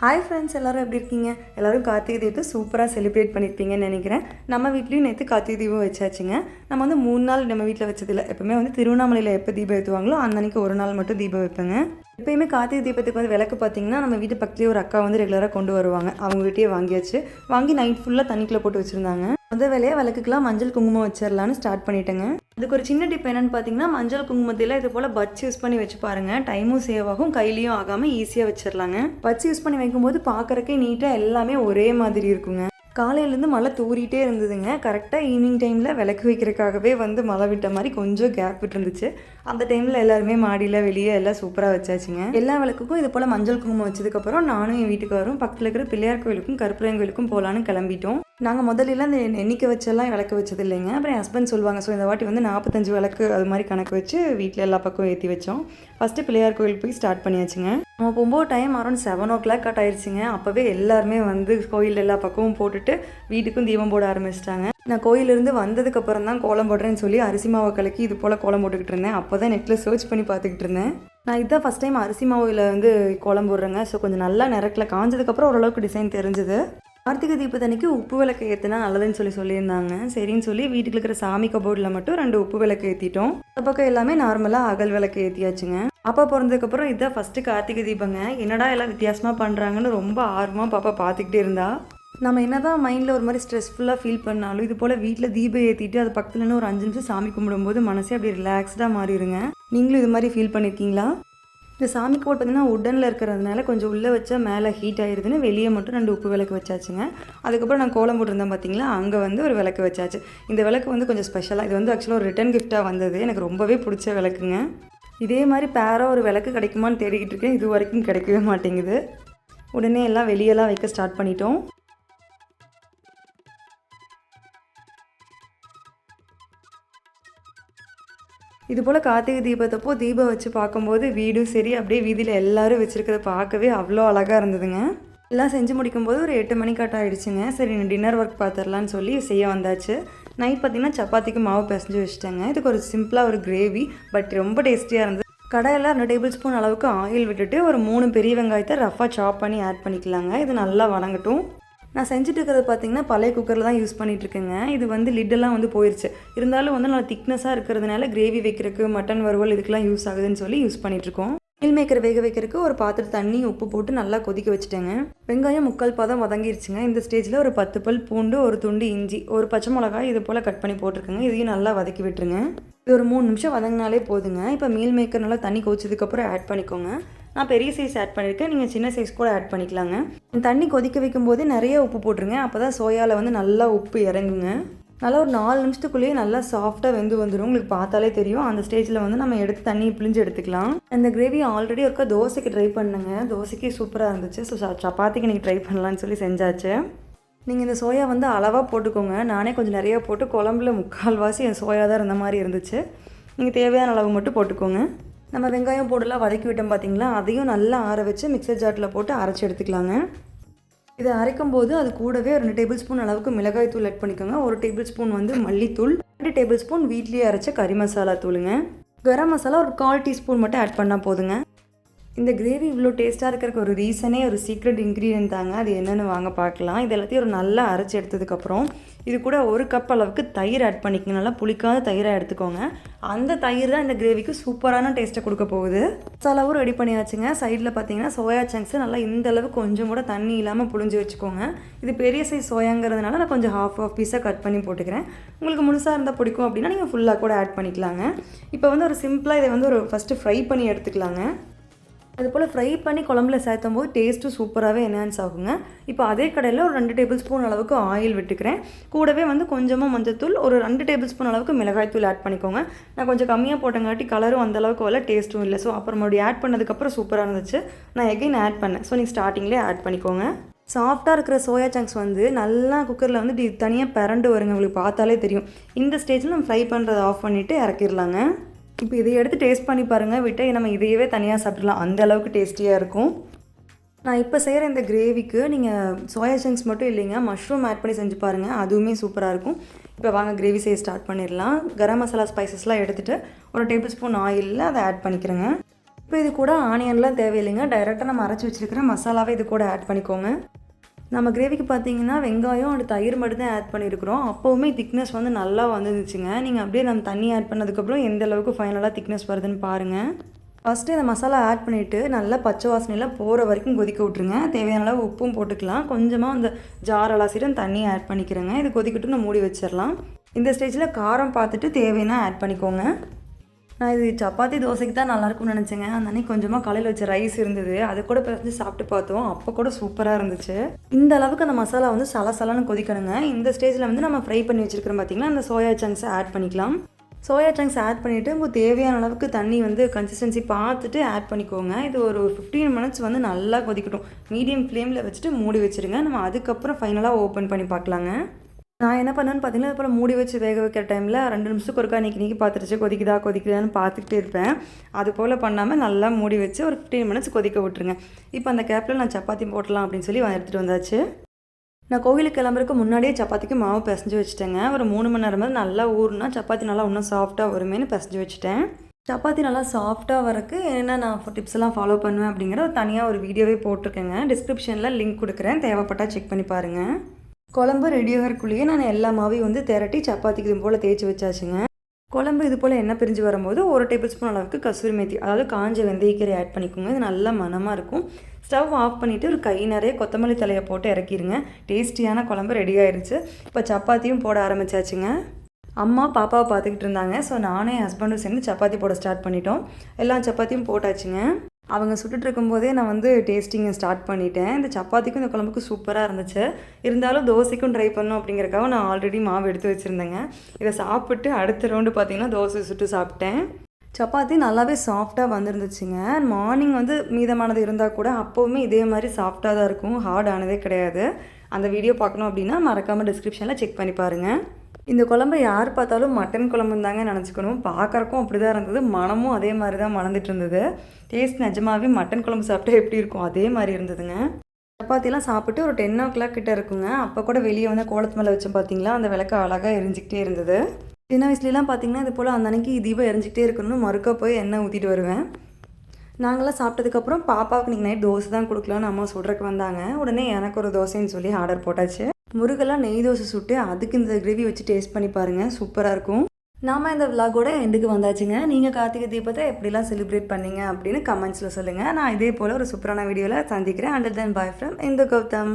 Hi friends எல்லோரும் எப்படி இருக்கீங்க? எல்லோரும் கார்த்திகை தீபத்தை சூப்பராக செலிப்ரேட் பண்ணியிருப்பீங்கன்னு நினைக்கிறேன். நம்ம வீட்லேயும் நேற்று கார்த்திகை தீபம் வச்சாச்சுங்க. நம்ம வந்து மூணு நாள் நம்ம வீட்டில் வச்சதில்ல. எப்பவுமே வந்து திருவண்ணாமலையில் எப்போ தீபம் ஏற்றுவாங்களோ அந்த அன்னைக்கு ஒரு நாள் மட்டும் தீபம் வைப்பேங்க. எப்பயுமே கார்த்திகை தீபத்துக்கு வந்து விளக்கு பார்த்தீங்கன்னா நம்ம வீட்டு பக்கத்துலேயே ஒரு அக்கா வந்து ரெகுலராக கொண்டு வருவாங்க. அவங்க வீட்டையே வாங்கியாச்சு. வாங்கி நைட் ஃபுல்லாக தண்ணிக்குள்ளே போட்டு வச்சுருந்தாங்க. முத வேலையாக விளக்குக்கெலாம் மஞ்சள் குங்குமம் வச்சிடலான்னு ஸ்டார்ட் பண்ணிட்டேங்க. அதுக்கு ஒரு சின்ன டிப் என்னென்னு பார்த்தீங்கன்னா மஞ்சள் குங்குமத்தில் இது போல் பட்ஸ் யூஸ் பண்ணி வச்சு பாருங்கள் டைமும் சேவ் ஆகும் கையிலையும் ஆகாமல் ஈஸியாக வச்சிடலாங்க பட்ஸ் யூஸ் பண்ணி வைக்கும்போது பார்க்குறக்கே நீட்டாக எல்லாமே ஒரே மாதிரி இருக்குங்க. காலையிலேருந்து மழை தூறிட்டே இருந்ததுங்க. கரெக்டாக ஈவினிங் டைமில் விளக்கு வைக்கிறதுக்காகவே வந்து மழை விட்ட மாதிரி கொஞ்சம் கேப் விட்டுருந்துச்சு. அந்த டைமில் எல்லாருமே மாடியில் வெளியே எல்லாம் சூப்பராக வச்சாச்சுங்க. எல்லா விளக்குக்கும் இது போல் மஞ்சள் குங்குமம் வச்சதுக்கப்புறம் நானும் என் வீட்டுக்காரும் பக்கத்தில் இருக்கிற பிள்ளையார் கோயிலுக்கும் கருப்பரையன் கோயிலுக்கும் போகலான்னு கிளம்பிட்டோம். நாங்கள் முதல்லலாம் இந்த எண்ணிக்கை வச்செல்லாம் விளக்கு வச்சது இல்லைங்க அப்புறம் என் ஹஸ்பண்ட் சொல்லுவாங்க ஸோ இந்த வாட்டி வந்து நாற்பத்தஞ்சு விளக்கு அது மாதிரி கணக்கு வச்சு வீட்டில் எல்லா பக்கம் ஏற்றி வச்சோம். ஃபஸ்ட்டு பிள்ளையார் கோயில் போய் ஸ்டார்ட் பண்ணியாச்சுங்க. நம்ம போகும்போது time around seven o'clock cut ஆயிடுச்சுங்க அப்போவே எல்லாருமே வந்து கோயில் எல்லா பக்கமும் போட்டுட்டு வீட்டுக்கும் தீபம் போட ஆரம்பிச்சிட்டாங்க. நான் கோயிலிருந்து வந்ததுக்கப்புறம் தான் கோலம் போடுறேன்னு சொல்லி அரிசி மாவை கலக்கி இது போல் கோலம் போட்டுக்கிட்டு இருந்தேன். அப்போ தான் நெட்டில் சர்ச் பண்ணி பார்த்துக்கிட்டு இருந்தேன். நான் இதுதான் ஃபஸ்ட் டைம் அரிசி மாவில் வந்து கோலம் போடுறேங்க. ஸோ கொஞ்சம் நல்லா நிறக்கில் காஞ்சதுக்கப்புறம் ஓரளவுக்கு டிசைன் தெரிஞ்சுது. கார்த்திகை தீபத்தன்னைக்கு உப்பு விளக்கு ஏற்றினா நல்லதுன்னு சொல்லி சொல்லியிருந்தாங்க. சரின்னு சொல்லி வீட்டுக்கு இருக்கிற சாமி கபோர்டில் மட்டும் ரெண்டு உப்பு விளக்கு ஏற்றிட்டோம் அந்த பக்கம் எல்லாமே நார்மலாக அகல் விளக்கு ஏற்றியாச்சுங்க அப்பா பிறந்ததுக்கப்புறம் இதுதான் ஃபஸ்ட்டு கார்த்திகை தீபங்க. என்னடா எல்லாம் வித்தியாசமாக பண்ணுறாங்கன்னு ரொம்ப ஆர்வமாக பாப்பா பார்த்துக்கிட்டே இருந்தா. நம்ம என்ன தான் மைண்டில் ஒரு மாதிரி ஸ்ட்ரெஸ்ஃபுல்லாக ஃபீல் பண்ணாலும் இது போல் வீட்டில் தீபம் ஏற்றிட்டு அது பக்கத்துலன்னு ஒரு அஞ்சு நிமிஷம் சாமி கும்பிடும்போது மனசே அப்படியே ரிலாக்ஸ்டாக மாறிடுங்க நீங்களும் இது மாதிரி ஃபீல் பண்ணியிருக்கீங்களா இந்த சாமி கோட் பார்த்திங்கன்னா உடனில் இருக்கிறதுனால கொஞ்சம் உள்ளே வச்சா மேலே ஹீட் ஆயிருதுன்னு வெளியே மட்டும் ரெண்டு உப்பு விளக்கு வச்சாச்சுங்க. அதுக்கப்புறம் நான் கோலம் போட்டிருந்தேன் பார்த்தீங்களா? அங்கே வந்து ஒரு விளக்கு வச்சாச்சு. இந்த விளக்கு வந்து கொஞ்சம் ஸ்பெஷலாக இது வந்து ஆக்சுவலாக ஒரு ரிட்டன் கிஃப்ட்டாக வந்தது. எனக்கு ரொம்பவே பிடிச்ச விளக்குங்க. இதே மாதிரி பேராக ஒரு விளக்கு கிடைக்குமான்னு தேடிக்கிட்டு இருக்கேன். இது வரைக்கும் கிடைக்கவே மாட்டேங்குது. உடனே எல்லாம் வெளியெல்லாம் வைக்க ஸ்டார்ட் பண்ணிட்டோம். இது போல் கார்த்திகை தீபத்தப்போ தீபம் வச்சு பார்க்கும்போது வீடும் சரி அப்படியே வீதியில் எல்லாரும் வச்சுருக்கிறத பார்க்கவே அவ்வளோ அழகாக இருந்ததுங்க. எல்லாம் செஞ்சு முடிக்கும்போது ஒரு எட்டு மணிக்காட்ட ஆகிடுச்சுங்க சரி டின்னர் ஒர்க் பார்த்துடலான்னு சொல்லி செய்ய வந்தாச்சு. நைட் பார்த்தீங்கன்னா சப்பாத்திக்கு மாவு பிசைஞ்சு வச்சுட்டேங்க. இதுக்கு ஒரு சிம்பிளாக ஒரு கிரேவி பட் ரொம்ப டேஸ்டியாக இருந்தது. கடையில் ரெண்டு டேபிள் ஸ்பூன் அளவுக்கு ஆயில் விட்டுட்டு ஒரு மூணு பெரிய வெங்காயத்தை ரஃபாக சாப் பண்ணி ஆட் பண்ணிக்கலாங்க. இது நல்லா வணங்கட்டும். நான் செஞ்சுட்டு இருக்கிறது பார்த்தீங்கன்னா பழைய குக்கரில் தான் யூஸ் பண்ணிகிட்ருக்கேங்க இருக்கேங்க இது வந்து லிட்டெல்லாம் வந்து போயிடுச்சு இருந்தாலும் வந்து நல்லா திக்னஸாக இருக்கிறதுனால கிரேவி வைக்கிறதுக்கு மட்டன் வறுவல் இதுக்கெல்லாம் யூஸ் ஆகுதுன்னு சொல்லி யூஸ் பண்ணிகிட்ருக்கோம் இருக்கோம் மீல் மேக்கர் வேக வைக்கிறதுக்கு ஒரு பாத்திரம் தண்ணி உப்பு போட்டு நல்லா கொதிக்க வச்சுட்டேங்க. வெங்காயம் முக்கால் பாதம் வதங்கிருச்சுங்க. இந்த ஸ்டேஜில் ஒரு பத்து பல் பூண்டு ஒரு துண்டு இஞ்சி ஒரு பச்சை மிளகாய் இது போல் கட் பண்ணி போட்டிருக்கேங்க. இதையும் நல்லா வதக்கி விட்டுருங்க. இது ஒரு மூணு நிமிஷம் வதங்கினாலே போதுங்க. இப்போ மீல் மேக்கர் நல்லா தண்ணி கொதிச்சதுக்கப்புறம் ஆட் பண்ணிக்கோங்க. நான் பெரிய சைஸ் ஆட் பண்ணியிருக்கேன் நீங்கள் சின்ன சைஸ் கூட ஆட் பண்ணிக்கலாங்க. தண்ணி கொதிக்க வைக்கும் போதே நிறைய உப்பு போட்டுருங்க. அப்போ தான் சோயாவில் வந்து நல்லா உப்பு இறங்குங்க. நல்லா ஒரு நாலு நிமிஷத்துக்குள்ளேயே நல்லா சாஃப்டாக வெந்து வந்துடும் உங்களுக்கு பார்த்தாலே தெரியும். அந்த ஸ்டேஜில் வந்து நம்ம எடுத்து தண்ணி பிழிஞ்சு எடுத்துக்கலாம். அந்த கிரேவி ஆல்ரெடி ஒருக்கா தோசைக்கு ட்ரை பண்ணுங்க. தோசைக்கு சூப்பராக இருந்துச்சு. ஸோ சப்பாத்திக்கு நீங்கள் ட்ரை பண்ணலான்னு சொல்லி செஞ்சாச்சு. நீங்கள் இந்த சோயா வந்து அளவாக போட்டுக்கோங்க. நானே கொஞ்சம் நிறையா போட்டு குழம்புல முக்கால்வாசி என் சோயா தான் இருந்த மாதிரி இருந்துச்சு. நீங்கள் தேவையான அளவு மட்டும் போட்டுக்கோங்க. நம்ம வெங்காயம் போடலாம் வதக்கி விட்டோம் பார்த்தீங்களா அதையும் நல்லா ஆற வச்சு மிக்சர் ஜாட்டில் போட்டு அரைச்சி எடுத்துக்கலாங்க. இதை அரைக்கும் போது அது கூடவே ஒரு ரெண்டு டேபிள் ஸ்பூன் அளவுக்கு மிளகாய் தூள் ஆட் பண்ணிக்கோங்க. ஒரு டேபிள் ஸ்பூன் வந்து மல்லித்தூள் ரெண்டு டேபிள் ஸ்பூன் வீட்லேயே அரைச்ச கறி மசாலா தூளுங்க. கரம் மசாலா ஒரு கால் டீஸ்பூன் மட்டும் ஆட் பண்ணால் போதுங்க. இந்த கிரேவி இவ்வளோ டேஸ்ட்டாக இருக்கிறதுக்கு ஒரு ரீசனே ஒரு சீக்ரெட் இன்க்ரீடியன்ட் தாங்க. அது என்னென்னு வாங்க பார்க்கலாம். இது எல்லாத்தையும் ஒரு நல்லா அரைச்சி எடுத்ததுக்கப்புறம் இது கூட ஒரு கப் அளவுக்கு தயிர் ஆட் பண்ணிக்கங்க. நல்லா புளிக்காத தயிராக எடுத்துக்கோங்க. அந்த தயிர் தான் இந்த கிரேவிக்கு சூப்பரான டேஸ்ட்டை கொடுக்க போகுது. மசாலாவும் ரெடி பண்ணியாச்சுங்க. சைடில் பார்த்தீங்கன்னா சோயா சங்க்ஸ் நல்லா இந்த அளவு கொஞ்சம் கூட தண்ணி இல்லாமல் புழிஞ்சு வச்சுக்கோங்க. இது பெரிய சைஸ் சோயாங்கிறதுனால நான் கொஞ்சம் ஹாஃப் ஆஃப் பீஸாக கட் பண்ணி போட்டுக்கிறேன். உங்களுக்கு முழுசாக இருந்தால் பிடிக்கும் அப்படின்னா நீங்கள் ஃபுல்லாக கூட ஆட் பண்ணிக்கலாங்க. இப்போ வந்து ஒரு சிம்பிளாக இதை வந்து ஒரு ஃபஸ்ட்டு ஃப்ரை பண்ணி எடுத்துக்கலாங்க. அது போல் ஃப்ரை பண்ணி குழம்புல சேர்த்தும் போது டேஸ்ட்டும் சூப்பராகவே என்ஹான்ஸ் ஆகுங்க. இப்போ அதே கடையில் ஒரு ரெண்டு டேபிள் ஸ்பூன் அளவுக்கு ஆயில் விட்டுக்கிறேன். கூடவே வந்து கொஞ்சமாக மஞ்சத்தூள் ஒரு ரெண்டு டேபிள் ஸ்பூன் அளவுக்கு மிளகாய் தூள் ஆட் பண்ணிக்கோங்க. நான் கொஞ்சம் கம்மியாக போட்டங்காட்டி கலரும் அந்த அளவுக்கு வரல டேஸ்ட்டும் இல்லை. ஸோ அப்புறம் மறுபடியும் ஆட் பண்ணதுக்கப்புறம் சூப்பராக இருந்துச்சு. நான் எகைன் ஆட் பண்ணேன். ஸோ நீங்கள் ஸ்டார்டிங்லேயே ஆட் பண்ணிக்கோங்க. சாஃப்டாக இருக்கிற சோயா சங்க்ஸ் வந்து நல்லா குக்கரில் வந்து இப்படி தனியாக பிறண்டு வருங்க. உங்களுக்கு பார்த்தாலே தெரியும். இந்த ஸ்டேஜில் நம்ம ஃப்ரை பண்ணுறதை ஆஃப் பண்ணிவிட்டு இறக்கிடலாங்க இப்போ இதை எடுத்து டேஸ்ட் பண்ணி பாருங்கள் விட்டு நம்ம இதையவே தனியாக சாப்பிடலாம் அந்த அளவுக்கு டேஸ்டியாக இருக்கும். நான் இப்போ செய்கிற இந்த கிரேவிக்கு நீங்கள் சோயா சங்க்ஸ் மட்டும் இல்லைங்க. மஷ்ரூம் ஆட் பண்ணி செஞ்சு பாருங்கள் அதுவுமே சூப்பராக இருக்கும். இப்போ வாங்க கிரேவி செய்ய ஸ்டார்ட் பண்ணிடலாம். கரம் மசாலா ஸ்பைசஸ்லாம் எடுத்துகிட்டு ஒரு டேபிள் ஸ்பூன் ஆயிலில் அதை ஆட் பண்ணிக்கிறேங்க. இப்போ இது கூட ஆனியன்லாம் தேவையில்லைங்க. டைரெக்டாக நம்ம அரைச்சி வச்சுருக்கிற மசாலாவே இது கூட ஆட் பண்ணிக்கோங்க. நம்ம கிரேவிக்கு பார்த்தீங்கன்னா வெங்காயம் அண்ட் தயிர் மட்டும் தான் ஆட் பண்ணியிருக்கிறோம் அப்போவுமே திக்னஸ் வந்து நல்லா வந்துருந்துச்சுங்க நீங்கள் அப்படியே நம்ம தண்ணி ஆட் பண்ணதுக்கப்புறம் எந்த அளவுக்கு ஃபைனலாக திக்னஸ் வருதுன்னு பாருங்கள் ஃபஸ்ட்டு இந்த மசாலா ஆட் பண்ணிவிட்டு நல்லா பச்சை வாசனையெல்லாம் போகிற வரைக்கும் கொதிக்க விட்ருங்க தேவையான அளவு உப்பும் போட்டுக்கலாம். கொஞ்சமாக அந்த ஜார் அலாசிட்டு தண்ணி ஆட் பண்ணிக்கிறேங்க. இது கொதிக்கட்டும் நான் மூடி வச்சிடலாம். இந்த ஸ்டேஜில் காரம் பார்த்துட்டு தேவைன்னா ஆட் பண்ணிக்கோங்க. நான் இது சப்பாத்தி தோசைக்கு தான் நல்லாயிருக்கும்னு நினச்சேங்க. அந்த அன்னைக்கு கொஞ்சமாக காலையில் வச்ச ரைஸ் இருந்தது. அது கூட பிறந்து சாப்பிட்டு பார்த்தோம். அப்போ கூட சூப்பராக இருந்துச்சு. இந்த அளவுக்கு அந்த மசாலா வந்து சலசலன்னு கொதிக்கணுங்க. இந்த ஸ்டேஜில் வந்து நம்ம ஃப்ரை பண்ணி வச்சிருக்கிறோம் பார்த்தீங்கன்னா அந்த சோயா சங்க்ஸை ஆட் பண்ணிக்கலாம். சோயா சங்க்ஸ் ஆட் பண்ணிவிட்டு உங்களுக்கு தேவையான அளவுக்கு தண்ணி வந்து கன்சிஸ்டன்சி பார்த்துட்டு ஆட் பண்ணிக்கோங்க. இது ஒரு ஃபிஃப்டீன் மினிட்ஸ் வந்து நல்லா கொதிக்கட்டும். மீடியம் ஃப்ளேமில் வச்சுட்டு மூடி வச்சுருங்க. நம்ம அதுக்கப்புறம் ஃபைனலாக ஓப்பன் பண்ணி பார்க்கலாங்க. நான் என்ன பண்ணேன்னு பார்த்தீங்கன்னா அப்புறம் மூடி வச்சு வேக வைக்கிற டைமில் ரெண்டு நிமிஷத்துக்கு ஒருக்கா நீக்கி பார்த்துருச்சு கொதிக்குதா கொதிக்குதான்னு பார்த்துக்கிட்டே இருப்பேன். அது போல் பண்ணாமல் நல்லா மூடி வச்சு ஒரு ஃபிஃப்டீன் மினிட்ஸ் கொதிக்க விட்டுருங்க. இப்போ அந்த கேப்பில் நான் சப்பாத்தி போடலாம் அப்படின்னு சொல்லி எடுத்துகிட்டு வந்தாச்சு. நான் கோவிலுக்கு கிளம்புறதுக்கு முன்னாடியே சப்பாத்திக்கு மாவு பிசைஞ்சு வச்சுட்டேங்க. ஒரு மூணு மணி நேரம் நல்லா ஊறுனா சப்பாத்தி நல்லா இன்னும் சாஃப்டாக வருமேனு பிசைஞ்சு வச்சுட்டேன். சப்பாத்தி நல்லா சாஃப்டாக வரக்கு என்ன நான் டிப்ஸ் எல்லாம் ஃபாலோ பண்ணுவேன் அப்படிங்கிற ஒரு தனியாக ஒரு வீடியோவே போட்டிருக்கேங்க. டிஸ்கிரிப்ஷனில் லிங்க் கொடுக்குறேன். தேவைப்பட்டால் செக் பண்ணி பாருங்கள் குழம்பு ரெடி ஆகிறக்குள்ளேயே நான் எல்லா மாவையும் வந்து திரட்டி சப்பாத்திக்கு இது போல் தேய்ச்சி வச்சாச்சுங்க. குழம்பு இது போல் எண்ணெய் பிரிஞ்சு வரும்போது ஒரு டேபிள் ஸ்பூன் அளவுக்கு கசூரி மேத்தி அதாவது காஞ்ச வெந்தயக்கீரை ஆட் பண்ணிக்கோங்க. இது நல்லா மனமாக இருக்கும். ஸ்டவ் ஆஃப் பண்ணிவிட்டு ஒரு கை நிறைய கொத்தமல்லி தலையை போட்டு இறக்கிடுங்க டேஸ்டியான குழம்பு ரெடி ஆயிடுச்சு இப்போ சப்பாத்தியும் போட ஆரம்பிச்சாச்சுங்க. அம்மா பாப்பாவை பார்த்துக்கிட்டு இருந்தாங்க. ஸோ நானே ஹஸ்பண்டும் சேர்ந்து சப்பாத்தி போட ஸ்டார்ட் பண்ணிட்டோம். எல்லா சப்பாத்தியும் போட்டாச்சுங்க. அவங்க சுட்டுட்ருக்கும்போதே நான் வந்து டேஸ்டிங்கை ஸ்டார்ட் பண்ணிட்டேன். இந்த சப்பாத்திக்கும் இந்த குழம்புக்கும் சூப்பராக இருந்துச்சு. இருந்தாலும் தோசைக்கும் ட்ரை பண்ணோம் அப்படிங்கிறக்காக நான் ஆல்ரெடி மாவு எடுத்து வச்சுருந்தேங்க. இதை சாப்பிட்டு அடுத்த ரவுண்டு பார்த்திங்கன்னா தோசை சுட்டு சாப்பிட்டேன். சப்பாத்தி நல்லாவே சாஃப்டாக வந்துருந்துச்சுங்க. மார்னிங் வந்து மீதமானது இருந்தால் கூட அப்போவுமே இதே மாதிரி சாஃப்டாக தான் இருக்கும். ஹார்டானதே கிடையாது. அந்த வீடியோ பார்க்கணும் அப்படின்னா மறக்காமல் டிஸ்கிரிப்ஷனில் செக் பண்ணி பாருங்கள் இந்த குழம்பு யார் பார்த்தாலும் மட்டன் குழம்புன்னு தாங்க நினச்சிக்கணும். பார்க்குறக்கும் அப்படி தான் இருந்தது. மனமும் அதே மாதிரி தான் மணந்துட்டு இருந்தது. டேஸ்ட் நிஜமாகவே மட்டன் குழம்பு சாப்பிட்டா எப்படி இருக்கும்? அதே மாதிரி இருந்ததுங்க. சப்பாத்திலாம் சாப்பிட்டு ஒரு டென் ஓ கிளாக் கிட்டே இருக்குங்க. அப்போ கூட வெளியே வந்து கோலத்து மேலே வச்சோம் பார்த்தீங்களா அந்த விளக்கு அழகாக எரிஞ்சிக்கிட்டே இருந்தது. சின்ன வயசுலலாம் பார்த்தீங்கன்னா இது போல் அந்த அன்னைக்கு தீபம் எரிஞ்சிக்கிட்டே இருக்கணும்னு மறுக்க போய் எண்ணெய் ஊற்றிட்டு வருவேன். நாங்களாம் சாப்பிட்டதுக்கப்புறம் பாப்பாவுக்கு நீங்கள் நைட் தோசை தான் கொடுக்கலான்னு அம்மா சொல்கிறக்கு வந்தாங்க. உடனே எனக்கு ஒரு தோசைன்னு சொல்லி ஆர்டர் போட்டாச்சு. முருகெல்லாம் நெய் தோசை சுட்டு அதுக்கு இந்த கிரேவி வச்சு டேஸ்ட் பண்ணி பாருங்கள் சூப்பராக இருக்கும். நாம் இந்த விலாகோட எண்டுக்கு வந்தாச்சுங்க. நீங்கள் கார்த்திகை தீபத்தை எப்படிலாம் செலிப்ரேட் பண்ணீங்க அப்படின்னு கமெண்ட்ஸில் சொல்லுங்கள் நான் இதே போல் ஒரு சூப்பரான வீடியோவில் சந்திக்கிறேன். அண்டர் தென் பாய் ஃப்ரம் இந்த கௌதம்.